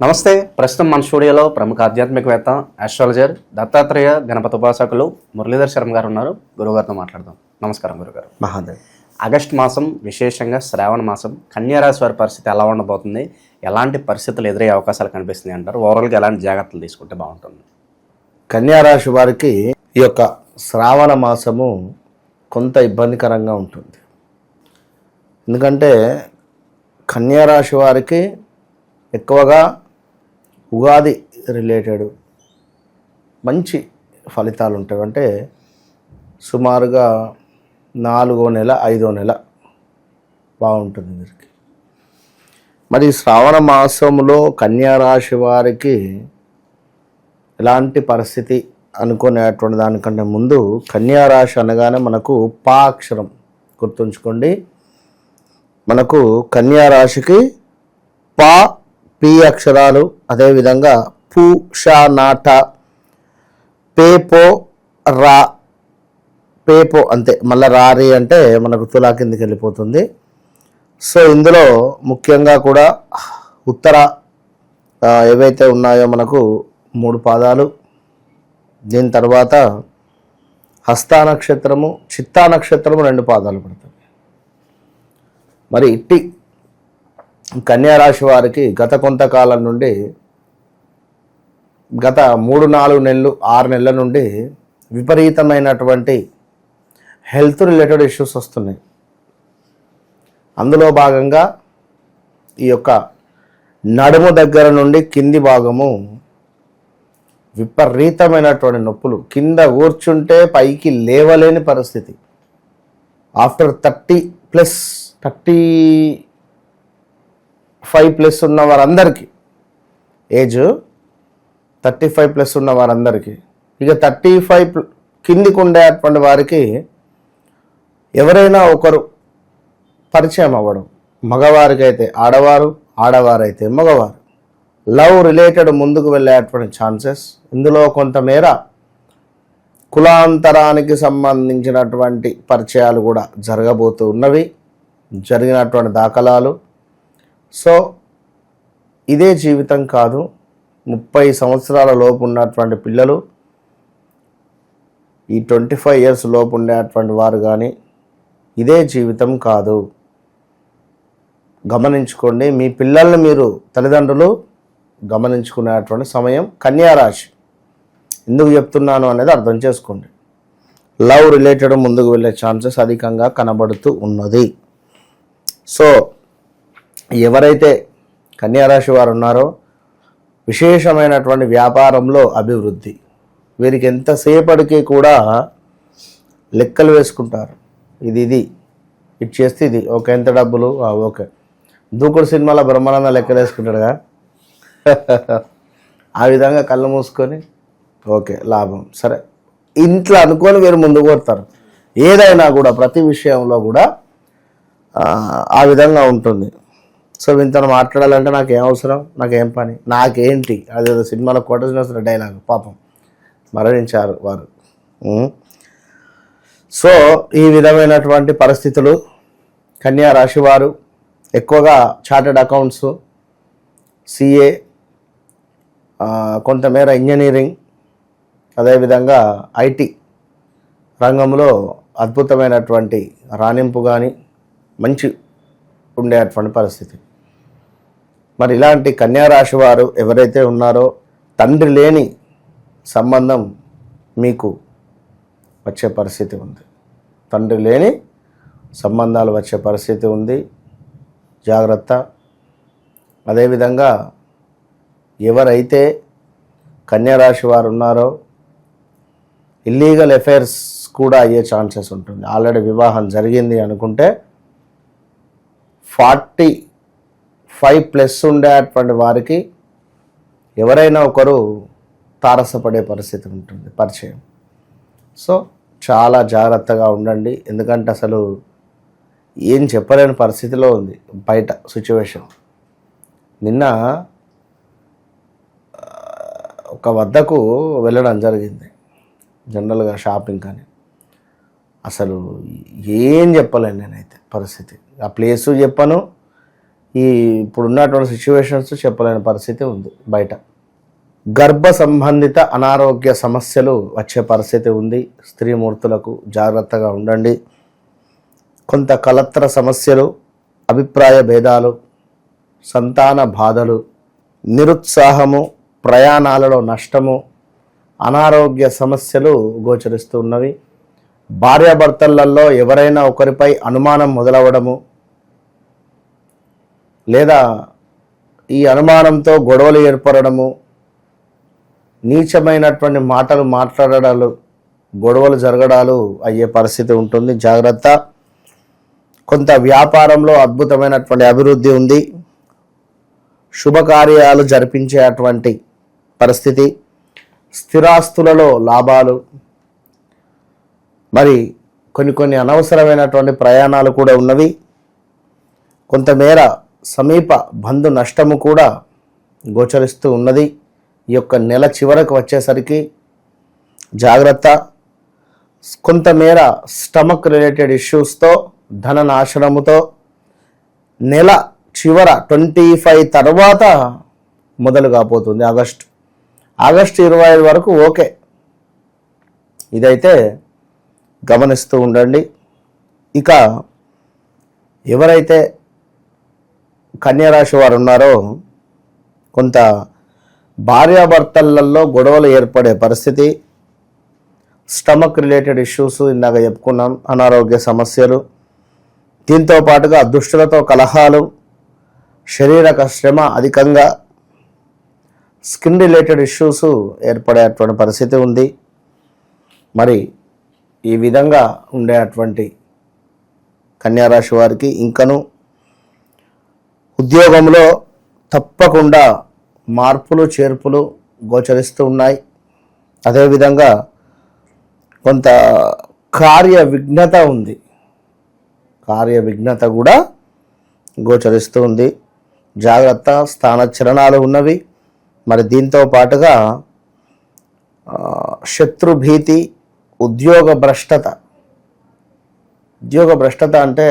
నమస్తే. ప్రస్తుతం మన స్టూడియోలో ప్రముఖ ఆధ్యాత్మికవేత్త ఆస్ట్రాలజర్ దత్తాత్రేయ గణపతి ఉపాసకులు మురళీధర్ శర్మ గారు ఉన్నారు. గురుగారితో మాట్లాడదాం. నమస్కారం గురుగారు. మహాదేవ్. ఆగస్ట్ మాసం విశేషంగా శ్రావణ మాసం కన్యారాశి వారి పరిస్థితి ఎలా ఉండబోతుంది? ఎలాంటి పరిస్థితులు ఎదురయ్యే అవకాశాలు కనిపిస్తున్నాయి అంటారు? ఓవరాల్గా ఎలాంటి జాగ్రత్తలు తీసుకుంటే బాగుంటుంది? కన్యారాశి వారికి ఈ యొక్క శ్రావణ మాసము కొంత ఇబ్బందికరంగా ఉంటుంది. ఎందుకంటే కన్యారాశి వారికి ఎక్కువగా ఉగాది రిలేటెడ్ మంచి ఫలితాలు ఉంటాయి అంటే సుమారుగా నాలుగో నెల ఐదో నెల బాగుంటుంది వీరికి. మరి శ్రావణ మాసంలో కన్యారాశి వారికి ఎలాంటి పరిస్థితి అనుకునేటువంటి దానికంటే ముందు కన్యారాశి అనగానే మనకు పా అక్షరం గుర్తుంచుకోండి. మనకు కన్యారాశికి పా పి అక్షరాలు అదేవిధంగా పు షా నాట పేపో రా పేపో అంతే. మళ్ళీ రారి అంటే మనకు తులా కిందకి వెళ్ళిపోతుంది. సో ఇందులో ముఖ్యంగా కూడా ఉత్తర ఏవైతే ఉన్నాయో మనకు మూడు పాదాలు. దీని తర్వాత హస్తా నక్షత్రము చిత్తా నక్షత్రము రెండు పాదాలు పడతాయి. మరి ఇట్టి కన్యారాశి వారికి గత కొంతకాలం నుండి గత మూడు నాలుగు నెలలు ఆరు నెలల నుండి విపరీతమైనటువంటి హెల్త్ రిలేటెడ్ ఇష్యూస్ వస్తున్నాయి. అందులో భాగంగా ఈ యొక్క నడుము దగ్గర నుండి కింది భాగము విపరీతమైనటువంటి నొప్పులు. కింద కూర్చుంటే పైకి లేవలేని పరిస్థితి. After thirty plus thirty five plus ఉన్న వారందరికీ. ఏజ్? థర్టీ ఫైవ్ ప్లస్ ఉన్న వారందరికీ. ఇక థర్టీ ఫైవ్ కిందికి ఉండేటువంటి వారికి ఎవరైనా ఒకరు పరిచయం అవ్వడం. మగవారికైతే ఆడవారు ఆడవారైతే మగవారు. లవ్ రిలేటెడ్ ముందుకు వెళ్ళేటువంటి ఛాన్సెస్. ఇందులో కొంతమేర కులాంతరానికి సంబంధించినటువంటి పరిచయాలు కూడా జరగబోతూ ఉన్నవి. జరిగినటువంటి దాఖలాలు. సో ఇదే జీవితం కాదు. ముప్పై సంవత్సరాల లోపు ఉన్నటువంటి పిల్లలు ఈ ట్వంటీ ఫైవ్ ఇయర్స్ లోపు ఉండేటువంటి వారు కానీ ఇదే జీవితం కాదు. గమనించుకోండి మీ పిల్లల్ని మీరు తల్లిదండ్రులు గమనించుకునేటువంటి సమయం కన్యారాశి. ఎందుకు చెప్తున్నాను అనేది అర్థం చేసుకోండి. లవ్ రిలేటెడ్ ముందుకు వెళ్ళే ఛాన్సెస్ అధికంగా కనబడుతూ ఉన్నది. సో ఎవరైతే కన్యారాశి వారు ఉన్నారో విశేషమైనటువంటి వ్యాపారంలో అభివృద్ధి. వీరికి ఎంతసేపటికి కూడా లెక్కలు వేసుకుంటారు. ఇది ఇది. ఇది చేస్తే ఇది. ఓకే ఎంత డబ్బులు? ఓకే. దూకుడు సినిమాలో బ్రహ్మానంద లెక్కలు వేసుకుంటాడుగా ఆ విధంగా కళ్ళు మూసుకొని ఓకే లాభం. సరే. ఇంట్లో అనుకొని వీరు ముందుకు కొడతారు. ఏదైనా కూడా ప్రతి విషయంలో కూడా ఆ విధంగా ఉంటుంది. సో ఇంతను మాట్లాడాలంటే నాకు ఏం అవసరం? నాకేం పని? నాకేంటి? అదేదో సినిమాలో కొట్టసిన డైలాగ్ పాపం. మరణించారు వారు. సో ఈ విధమైనటువంటి పరిస్థితులు కన్యా రాశి వారు ఎక్కువగా చార్టెడ్ అకౌంట్స్ సిఏ కొంతమేర ఇంజనీరింగ్ అదేవిధంగా ఐటీ రంగంలో అద్భుతమైనటువంటి రాణింపు కానీ మంచి ఉండేటువంటి పరిస్థితి. మరి ఇలాంటి కన్యారాశి వారు ఎవరైతే ఉన్నారో తండ్రి లేని సంబంధం మీకు వచ్చే పరిస్థితి ఉంది. తండ్రి లేని సంబంధాలు వచ్చే పరిస్థితి ఉంది. జాగ్రత్త. అదేవిధంగా ఎవరైతే కన్యారాశి వారు ఉన్నారో ఇల్లీగల్ అఫైర్స్ కూడా అయ్యే ఛాన్సెస్ ఉంటుంది. ఆల్రెడీ వివాహం జరిగింది అనుకుంటే ఫార్టీ ఫైవ్ ప్లస్ ఉండేటువంటి వారికి ఎవరైనా ఒకరు తారసపడే పరిస్థితి ఉంటుంది పరిచయం. సో చాలా జాగ్రత్తగా ఉండండి. ఎందుకంటే అసలు ఏం చెప్పలేని పరిస్థితిలో ఉంది బయట సిచ్యువేషన్ నిన్న ఒక వద్దకు వెళ్ళడం జరిగింది జనరల్గా షాపింగ్ కానీ. అసలు ఏం చెప్పలేను నేనైతే పరిస్థితి. ఆ ప్లేసు చెప్పను. ఈ ఇప్పుడున్నటువంటి సిచ్యువేషన్స్ చెప్పలేని పరిస్థితి ఉంది బయట. గర్భ సంబంధిత అనారోగ్య సమస్యలు వచ్చే పరిస్థితి ఉంది. స్త్రీమూర్తులకు జాగ్రత్తగా ఉండండి. కొంత కలత్ర సమస్యలు అభిప్రాయ భేదాలు సంతాన బాధలు నిరుత్సాహము ప్రయాణాలలో నష్టము అనారోగ్య సమస్యలు గోచరిస్తున్నవి భార్యాభర్తలలో ఎవరైనా ఒకరిపై అనుమానం మొదలవడము లేదా ఈ అనుమానంతో గొడవలు ఏర్పడము నీచమైనటువంటి మాటలు మాట్లాడడాలు గొడవలు జరగడాలు అయ్యే పరిస్థితి ఉంటుంది. జాగ్రత్త. కొంత వ్యాపారంలో అద్భుతమైనటువంటి అభివృద్ధి ఉంది. శుభకార్యాలు జరిపించేటువంటి పరిస్థితి. స్థిరాస్తులలో లాభాలు మరి కొన్ని కొన్ని అనవసరమైనటువంటి ప్రయాణాలు కూడా ఉన్నవి. కొంతమేర సమీప బంధు నష్టము కూడా గోచరిస్తూ ఉన్నది. ఈ యొక్క నెల చివరకు వచ్చేసరికి జాగ్రత్త. కొంతమేర స్టమక్ రిలేటెడ్ ఇష్యూస్తో ధన నాశనముతో నెల చివర ట్వంటీ ఫైవ్ తర్వాత మొదలు కాబోతుంది ఆగస్టు. ఆగస్టు ఇరవై ఐదు వరకు ఓకే. ఇదైతే గమనిస్తూ ఉండండి. ఇక ఎవరైతే కన్యారాశి వారు ఉన్నారో కొంత భార్యాభర్తలలో గొడవలు ఏర్పడే పరిస్థితి స్టమక్ రిలేటెడ్ ఇష్యూస్ ఇందాక చెప్పుకున్నాం అనారోగ్య సమస్యలు దీంతో పాటుగా దుష్టులతో కలహాలు శరీరక శ్రమ అధికంగా స్కిన్ రిలేటెడ్ ఇష్యూస్ ఏర్పడేటువంటి పరిస్థితి ఉంది. మరి ఈ విధంగా ఉండేటువంటి కన్యారాశి వారికి ఇంకను ఉద్యోగంలో తప్పకుండా మార్పులు చేర్పులు గోచరిస్తూ ఉన్నాయి. అదేవిధంగా కొంత కార్య విఘ్నత ఉంది. కార్య విఘ్నత కూడా గోచరిస్తూ ఉంది. జాగ్రత్త స్థానచలనాలు ఉన్నవి. మరి దీంతో పాటుగా శత్రుభీతి ఉద్యోగ భ్రష్టత ఉద్యోగ భ్రష్టత అంటే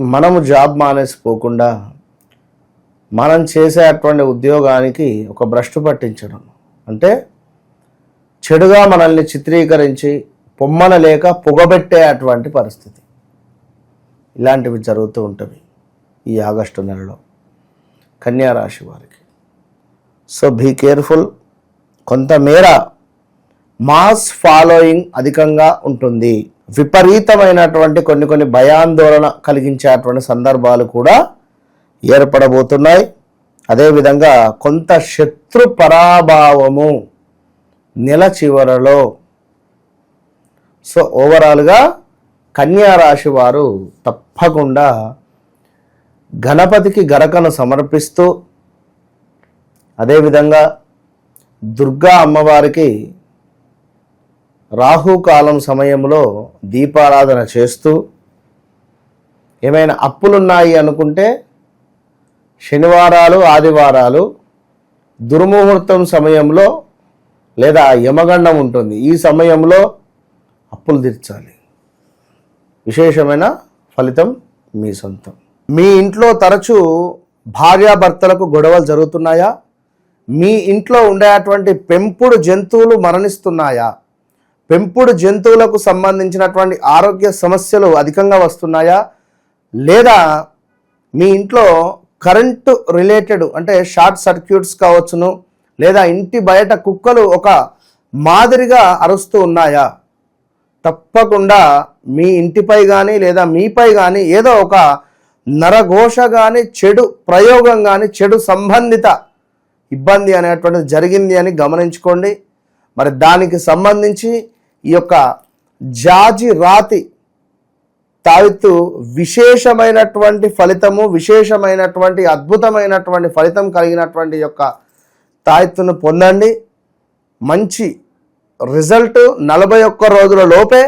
మనము జాబ్ మానేసిపోకుండా మనం చేసేటువంటి ఉద్యోగానికి ఒక భ్రష్టు పట్టించడం. అంటే చెడుగా మనల్ని చిత్రీకరించి పొమ్మన లేక పొగబెట్టే అటువంటి పరిస్థితి. ఇలాంటివి జరుగుతూ ఉంటవి ఈ ఆగస్టు నెలలో కన్యా రాశి వారికి. సో బీ కేర్ఫుల్ కొంతమేర మాస్ ఫాలోయింగ్ అధికంగా ఉంటుంది. విపరీతమైనటువంటి కొన్ని కొన్ని భయాందోళన కలిగించేటువంటి సందర్భాలు కూడా ఏర్పడబోతున్నాయి. అదేవిధంగా కొంత శత్రు పరాభావము నెల చివరలో. సో ఓవరాల్గా కన్యా రాశి వారు తప్పకుండా గణపతికి గరకను సమర్పిస్తూ అదేవిధంగా దుర్గా అమ్మవారికి రాహుకాలం సమయంలో దీపారాధన చేస్తూ ఏమైనా అప్పులున్నాయి అనుకుంటే శనివారాలు ఆదివారాలు దుర్ముహూర్తం సమయంలో లేదా యమగండం ఉంటుంది. ఈ సమయంలో అప్పులు తీర్చాలి. విశేషమైన ఫలితం మీ సొంతం. మీ ఇంట్లో తరచూ భార్యాభర్తలకు గొడవలు జరుగుతున్నాయా? మీ ఇంట్లో ఉండేటువంటి పెంపుడు జంతువులు మరణిస్తున్నాయా? పెంపుడు జంతువులకు సంబంధించినటువంటి ఆరోగ్య సమస్యలు అధికంగా వస్తున్నాయా? లేదా మీ ఇంట్లో కరెంటు రిలేటెడ్ అంటే షార్ట్ సర్క్యూట్స్ కావచ్చును లేదా ఇంటి బయట కుక్కలు ఒక మాదిరిగా అరుస్తూ ఉన్నాయా? తప్పకుండా మీ ఇంటిపై కానీ లేదా మీపై కానీ ఏదో ఒక నరఘోష కానీ చెడు ప్రయోగం కానీ చెడు సంబంధిత ఇబ్బంది అనేటువంటిది జరిగింది అని గమనించుకోండి. మరి దానికి సంబంధించి ఈ యొక్క జాజి రాతి తావిత్తు విశేషమైనటువంటి ఫలితము విశేషమైనటువంటి అద్భుతమైనటువంటి ఫలితం కలిగినటువంటి యొక్క తాయెత్తును పొందండి. మంచి రిజల్ట్ నలభై ఒక్క రోజుల లోపే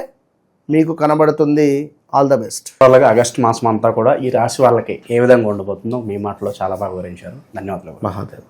మీకు కనబడుతుంది. All the best. అలాగే ఆగస్టు మాసం అంతా కూడా ఈ రాశి వాళ్ళకి ఏ విధంగా ఉండబోతుందో మీ మాటలో చాలా బాగా వివరించారు. ధన్యవాదాలు. మహాదేవ్.